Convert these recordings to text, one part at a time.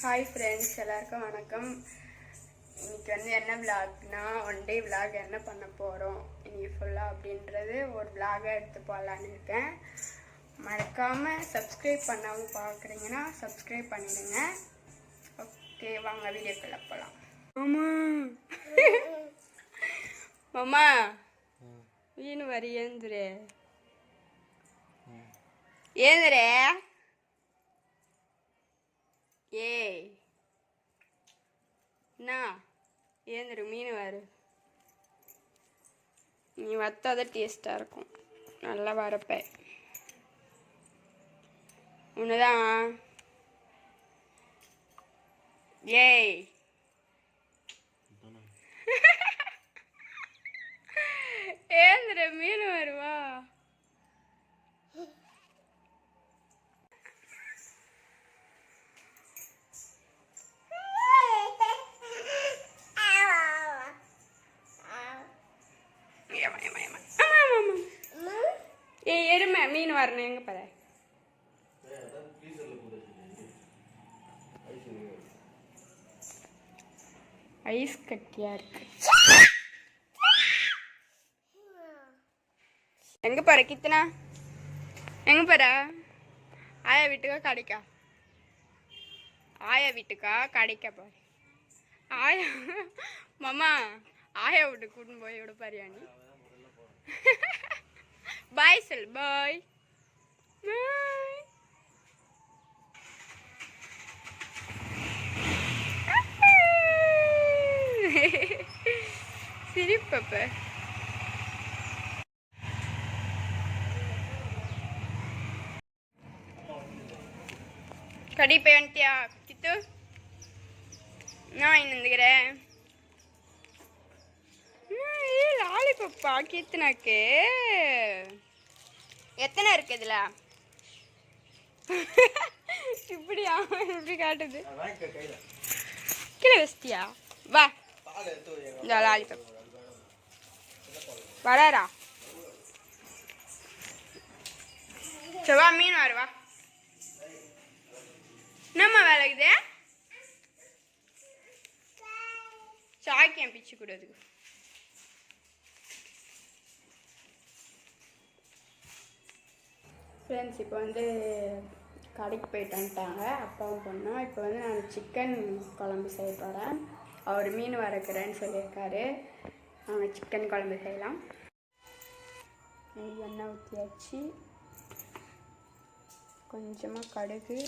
Hi friends எல்லாருக்கும் வணக்கம். இன்னைக்கு வந்து என்ன விளாக்னா ஒன் டே விளாக் என்ன பண்ண போகிறோம் இன்னைக்கு ஃபுல்லாக அப்படின்றது ஒரு விளாகாக எடுத்து போடலான்னு இருக்கேன். மறக்காமல் சப்ஸ்கிரைப் பண்ணாமல் பார்க்குறீங்கன்னா சப்ஸ்கிரைப் பண்ணிடுங்க. ஓகே வாங்க வீடியோக்குள்ளே போகலாம் மாமா. மாமா. வீணு வரி ஏந்துரே ஏந்துரே ஏய். என்ன ஏந்திரு மீன் வாரு. நீ வத்தாத டேஸ்ட்டாக இருக்கும். நல்லா வரப்ப உன்னதான். ஏய். ஏந்திர மீன் வருவா. பாருங்க எங்க பாரு? ஐஸ் கட்டியா இருக்கு. எங்க பாரு கித்தனா? எங்க பாரு? ஆயா வீட்டுக்கா கடைக்கா. ஆயா வீட்டுக்கா கடைக்கா பாரு. ஆயா மாமா ஆயா வீட்டுக்கு கூட்டின்னு போய் விட பாரியா நீ பாய் சொல் பாய். சிரிப்பப்ப கடி போய் வந்துட்டியா கித்து நான் இன்னந்துக்கிறேன் லாலிபப்பா கீர்த்தனாக்கு எத்தனை இருக்கு இதுல இப்படியா இப்படி காட்டுது. கீழே வச்சிட்டியா? வா. இந்த லாலிபப் வராரா? சரி வா மீன் வரு வா. என்னம்மா வேலைக்குது சாக்கியம் பிச்சு கொடுறதுக்கு. ஃப்ரெண்ட்ஸ் இப்போ வந்து கடைக்கு போயிட்டு வந்துட்டாங்க. அப்பாவும் பொண்ணும். இப்போ வந்து நான் சிக்கன் குழம்பு செய்ய போகிறேன் அவர் மீன் வறுக்கிறேன்னு சொல்லியிருக்காரு. நாங்கள் சிக்கன் குழம்பு செய்யலாம். எண்ணெய் ஊற்றியாச்சு கொஞ்சமாக கடுகு.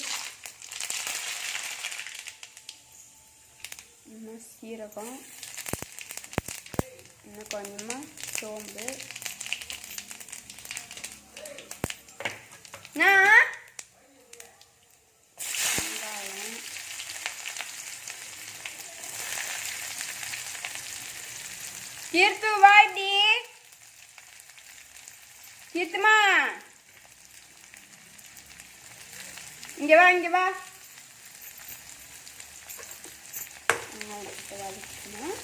இன்னும் சீரகம். இன்னும் கொஞ்சமாக சோம்பு. நான் கீர்த்து வாடி கீர்த்துமா இங்க வா இங்க வா வதக்கணும்.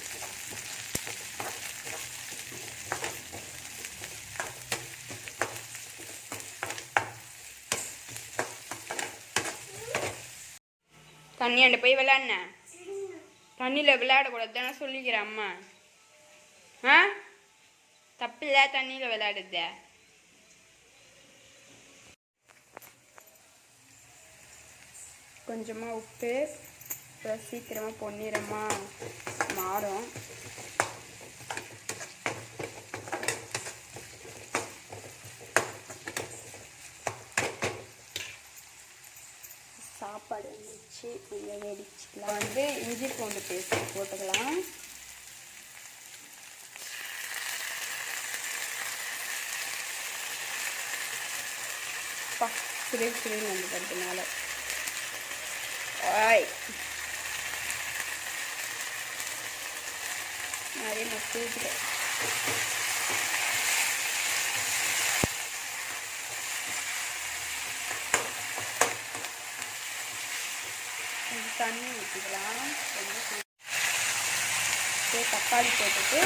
தண்ணியாண்ட போய் விளாட்ன? தண்ணியில் விளையாடக்கூடாது தானே சொல்லிக்கிற அம்மா. ஆ? தப்பில்ல தண்ணியில் விளையாடுது கொஞ்சமாக உப்பு அப்புறம் சீக்கிரமாக பொன்னிறமாக மாறும். சாப்பாடு வச்சு கொஞ்சம் வெடிச்சுக்கலாம். வந்து இஞ்சி பூண்டு பேஸ்ட் போட்டுக்கலாம். பா சிறு சிறுன்னு வந்து படுத்தனால ஓய். நிறைய மசிச்சுட்டு தண்ணி ஊற்றிக்கலாம் கொஞ்சம் தக்காளி போட்டுட்டு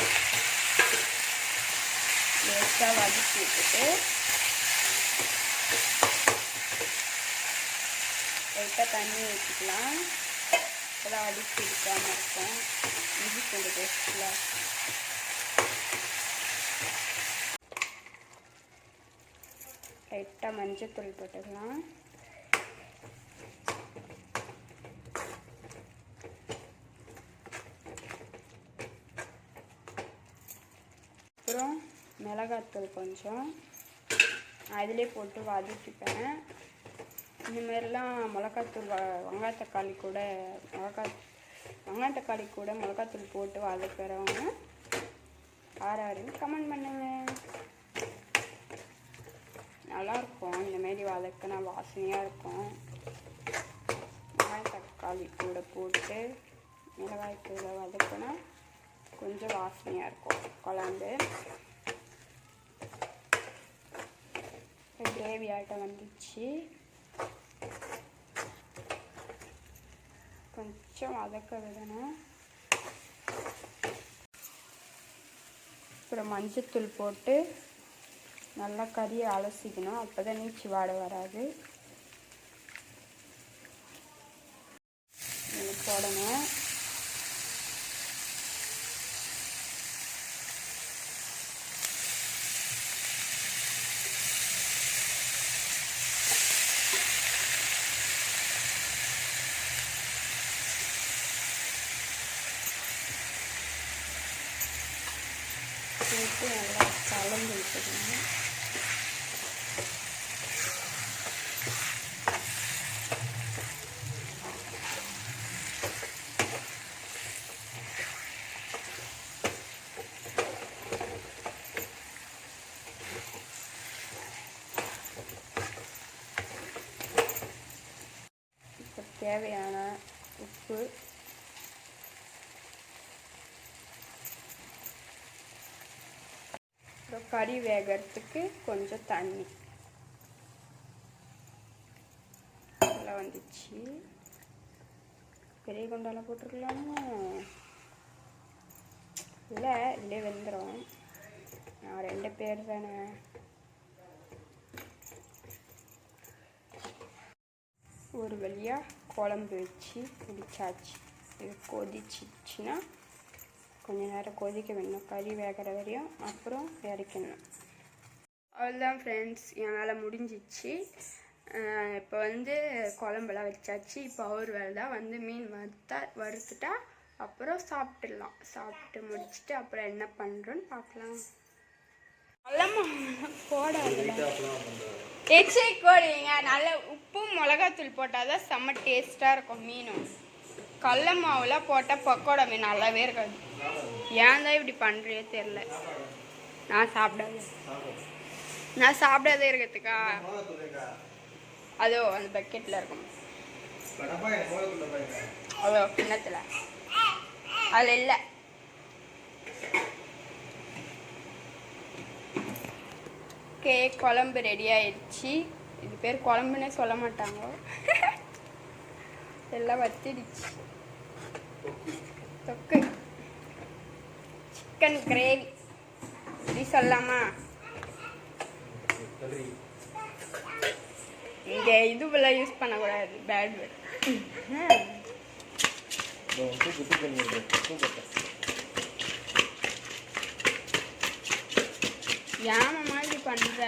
லேசாக வதக்கி விட்டுட்டு லைட்டாக தண்ணி ஊற்றிக்கலாம் நல்லா அடிச்சு எடுக்காம இருக்கும். இஞ்சி பூண்டு பேஸ்ட்டில் லைட்டாக மஞ்சத்தூள் போட்டுக்கலாம். அப்புறம் மிளகாத்தூள் கொஞ்சம் அதிலே போட்டு வதக்கிப்பேன். இந்தமாதிரிலாம் மிளகாத்தூள் வெங்காயத்தக்காளி கூட மிளகா வெங்காயத்தக்காளி கூட மிளகாத்தூள் போட்டு வதக்கிறவங்க ஆறாருன்னு கமெண்ட் பண்ணுங்கள் நல்லாயிருக்கும் இந்த மாதிரி வதக்கினா வாசனையாக இருக்கும். வெங்காயத்தக்காளி கூட போட்டு மிளகாய் கூட வதக்கினா கொஞ்சம் வாசனையாக இருக்கும். குழம்பு. கிரேவி ஆட்டம் வந்துச்சு. கொஞ்சம் வதக்க விடணும். அப்புறம் மஞ்சத்தூள் போட்டு நல்லா கறியை அலசிக்கணும். அப்போ தான் நீச்சி வாடை வராது. போடணும் போட்டு நல்லா கலந்து விட்டுக்கணும் இப்போ தேவையான உப்பு அப்புறம் கறி வேகறதுக்கு கொஞ்சம் தண்ணி. நல்லா வந்துச்சு. பெரிய குண்டால போட்டிருக்கலாமா? இல்லை இதுலேயே வெந்துடும் நான் ரெண்டு பேர் தானே. ஒரு வழியாக குழம்பு வச்சு முடிச்சாச்சு. இது கொதிச்சிச்சுன்னா கொஞ்ச நேரம் கொதிக்க வேணும் கறி வேகிற வரையும் அப்புறம் இறக்கணும் அவ்வளோதான் ஃப்ரெண்ட்ஸ் என்னால் முடிஞ்சிச்சு. இப்போ வந்து குழம்பெல்லாம் வச்சாச்சு. இப்போ அவர் வேலை தான் வந்து மீன் வறுத்தா வறுத்துட்டா அப்புறம் சாப்பிட்டுடலாம். சாப்பிட்டு முடிச்சுட்டு அப்புறம் என்ன பண்ணுறோன்னு பார்க்கலாம். குழம்பு போடாதுல நல்ல உப்பும் மிளகாத்தூள் போட்டால் தான் செம்ம டேஸ்ட்டாக இருக்கும் மீனும். கடல மாவுலாம் போட்டால் பக்கோடா மீன் நல்லாவே இருக்காது. ஏன் தான் இப்படி பண்ணுறியோ தெரில நான் சாப்பிடாது. நான் சாப்பிடாதே இருக்கிறதுக்கா? அதோ அந்த பக்கெட்டில் இருக்கும். அதோ கிண்ணத்தில். அதில் இல்லை. ஓகே குழம்பு ரெடி ஆயிடுச்சு. இது பேர் குழம்புனே சொல்ல மாட்டாங்க. எல்லாம் வத்திடுச்சு. தொக்கு. சிக்கன் கிரேவி இப்படி சொல்லலாமா இங்கே இதுவெல்லாம் யூஸ் பண்ணக்கூடாது. பேட் வேர்ட் யாம மாதிரி பண்ணுற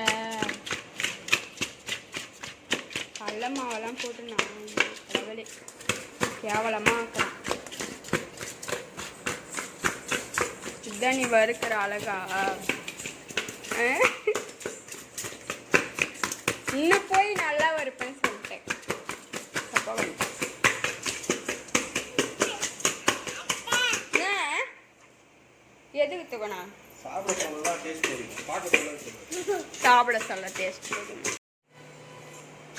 கடல மாவெல்லாம் போட்டு நான் கடவுளே. கேவலமா இதுதான் நீ வறுக்கிற அழகா? இன்னும் போய் நல்லா வறுப்பேன்னு சொல்லிட்டேன். தப்பா வந்து. என்ன? எதுக்கு தூக்கணும் சாப்பிட சாப்பிட சொல்ல டேஸ்ட்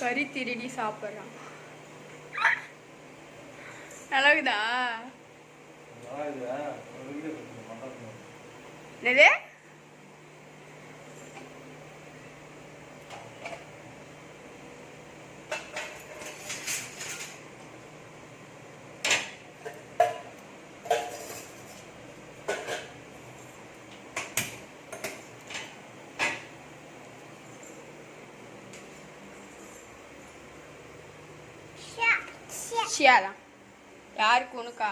கறி திருடி சாப்பிட்றான். நல்லாக்குதா நல்லா இருக்குதா ஒரு வீடியோ கொடுத்துருங்க பண்ணுறோம் என்னது? ஷியாலா யாருக்கு உனக்கா?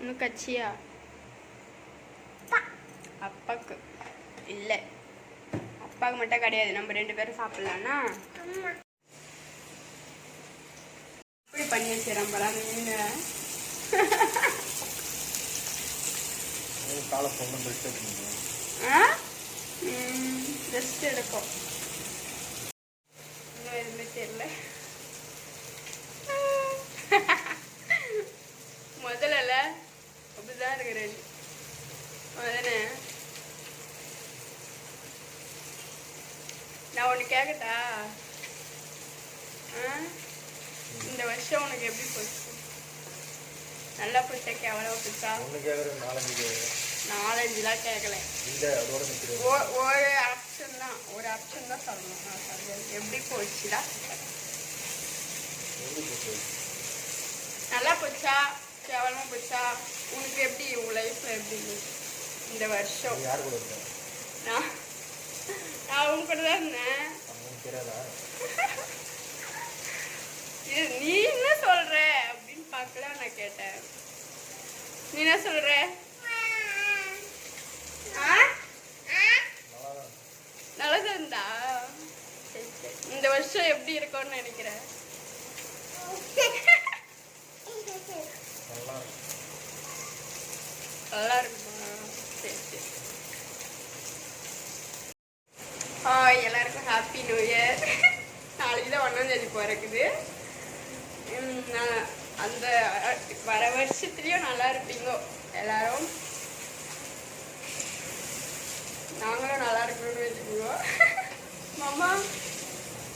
உனக்கு அச்சியா அப்பாக்கு இல்லை. அப்பாவுக்கு மட்டும் கிடையாது. நம்ம ரெண்டு பேரும் சாப்பிடலாம்னா? இப்படி பண்ணி வச்சிடறோம் போல மீன். காலை பொண்ணு ரெஸ்ட் எடுக்கும் இன்னும் எதுவுமே தெரியல முதல்ல அப்படிதான் இருக்கிறேன் முதல்ல நான் ஒன்று கேட்கட்டா ஆ இந்த வருஷம் உனக்கு எப்படி போச்சு நல்லா போச்சா கேவலமா போச்சா ஒன்று கேட்குறேன் நாலஞ்சு கேட்குறேன் நாலஞ்சுலாம் கேட்கல இந்த அதோட ஒரு ஆப்ஷன் தான். ஒரு ஆப்ஷன் தான் சொல்லணும். எப்படி போச்சுடா? நல்லா போச்சா? கேவலமா போச்சா? உனக்கு எப்படி உன் லைஃப்ல எப்படி இந்த வருஷம். யார் கூட நான் நான் உன் கூட தான் இருந்தேன். இது நீ என்ன சொல்ற? அப்படின்னு பார்க்கல நான் கேட்டேன். நீ என்ன சொல்ற ஆ நல்லா தான் நல்லது இருந்தா சரி, சரி. இந்த வருஷம் எப்படி இருக்கும்னு நினைக்கிறேன் நல்லா இருக்கு. நல்லா இருக்குமா சரி சரி ஹாய் எல்லாருக்கும் ஹாப்பி நியூ இயர் நாளைக்கு தான் ஒன்றாம் தேதி பிறக்குது உம், நான் அந்த அஹ், வர வருஷத்துலேயும் நல்லா இருப்பீங்க எல்லாரும் நாங்களும் நல்லா இருக்கணும்னு வச்சுக்குவோம் மாமா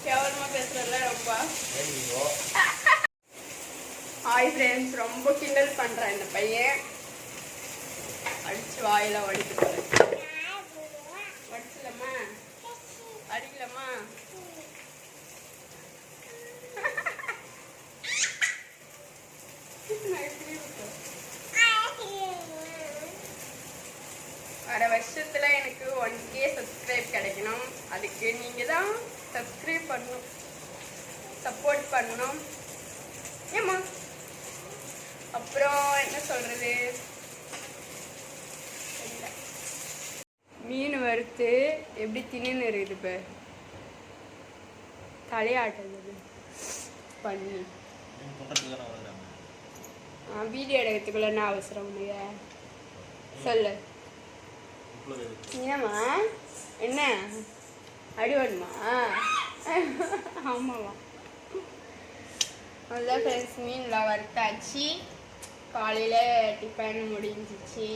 கேவலமாக பேசுகிறல ரொம்ப வேண்டிக்கோ ஹாய் ஃப்ரெண்ட்ஸ் ரொம்ப கிண்டல் பண்ணுறான் இந்த பையன். அடிச்சு வாயில வடிக்க போகிறேன் வடிச்சலம்மா அடிக்கலம்மா? வர வருஷத்துல எனக்கு ஒன் கே சப்ஸ்கிரைப் கிடைக்கணும். அதுக்கு நீங்க தான் சப்ஸ்கிரைப் பண்ணணும். சப்போர்ட் பண்ணணும். ஏம்மா? அப்புறம் என்ன சொல்றது? தெரியல. மீன் வறுத்து எப்படி தின்னு இருக்குது இப்போ? தலையாட்டுறது பண்ணி. வீடியோ எடுக்கிறதுக்குள்ள என்ன அவசரம் உனக்கு சொல்லு. ஏம்மா? என்ன? அடி வேணுமா ஆமாவா அதான் ஃப்ரெண்ட்ஸ் மீன்லாம் வறுத்தாச்சு. காலையில் டிஃபன் முடிஞ்சிச்சு.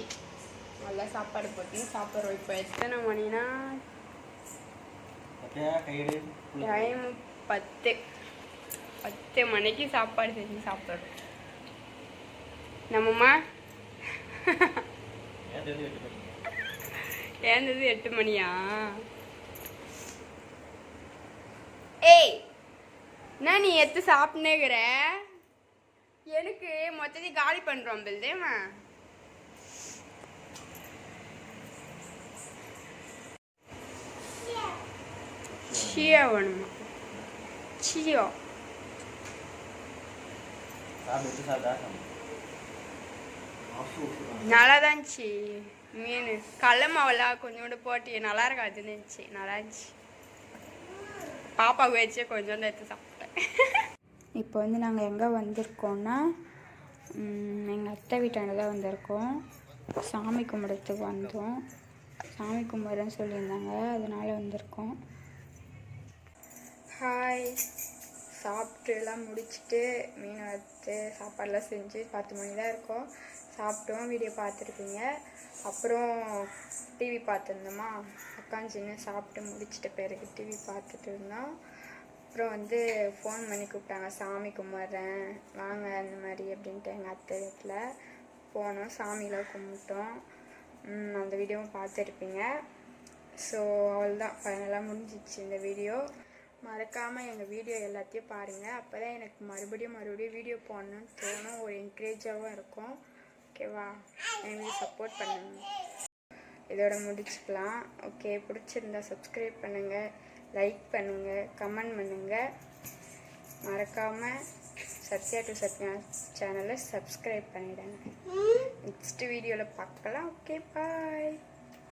நல்லா சாப்பாடு போட்டு சாப்பிட்றோம் இப்போ எத்தனை மணினா? டைம் பத்து. பத்து மணிக்கு சாப்பாடு செஞ்சு சாப்பிட்றோம் நம்மம்மா ஏந்தது எட்டு மணியா? ஏய் என்ன நீ எத்து சாப்பிட்னேங்கிற எனக்கு மொத்தத்தையும் காலி பண்ணுறோம் பில்தேமா சியா வேணுமா? சியோ. நல்லா தான் இருந்துச்சு. மீன். கடல மாவெல்லாம் கொஞ்சோண்டு போட்டு நல்லா இருக்காதுன்னு இருந்துச்சு. நல்லா இருந்துச்சு பாப்பாவுக்கு வச்சு கொஞ்சோண்டு எடுத்து சாப்பிட்டேன். இப்போ வந்து நாங்கள் எங்கே வந்திருக்கோம்னா எங்கள் அத்தை வீட்டாண்ட தான் வந்திருக்கோம். சாமி கும்பிடத்துக்கு வந்தோம். சாமி கும்பிட்றேன்னு சொல்லியிருந்தாங்க. அதனால வந்திருக்கோம். ஹாய் சாப்பிட்டு எல்லாம் முடிச்சுட்டு மீன் வறுத்து சாப்பாடெலாம் செஞ்சு பத்து மணி தான் இருக்கோம். சாப்பிட்டோம். வீடியோ பார்த்துருப்பீங்க. அப்புறம் டிவி பார்த்துருந்தோமா? உட்காந்துன்னு சாப்பிட்டு முடிச்சிட்ட பிறகு டிவி பார்த்துட்டு இருந்தோம். அப்புறம் வந்து ஃபோன் பண்ணி கூப்பிட்டாங்க சாமி கும்பிட்றேன் வாங்க அந்த மாதிரி அப்படின்ட்டு எங்கள் அத்தை வீட்டில் போனோம். சாமிலாம் கும்பிட்டோம். அந்த வீடியோவும் பார்த்துருப்பீங்க. ஸோ அவ்வளோதான் ஃபைனலாக முடிஞ்சிச்சு இந்த வீடியோ மறக்காமல் எங்கள் வீடியோ எல்லாத்தையும் பாருங்கள் அப்போ தான் எனக்கு மறுபடியும் மறுபடியும் வீடியோ போடணும்னு தோணும். ஒரு என்கரேஜாகவும் இருக்கும். ஓகேவா எங்களுக்கு சப்போர்ட் பண்ணுங்க. இதோட முடிச்சுக்கலாம். ஓகே பிடிச்சிருந்தா சப்ஸ்கிரைப் பண்ணுங்கள் லைக் பண்ணுங்கள் கமெண்ட் பண்ணுங்கள் மறக்காமல் சத்யா டு சத்யா சேனலை சப்ஸ்கிரைப் பண்ணிடுங்க. நெக்ஸ்ட் வீடியோவில் பார்க்கலாம். Okay bye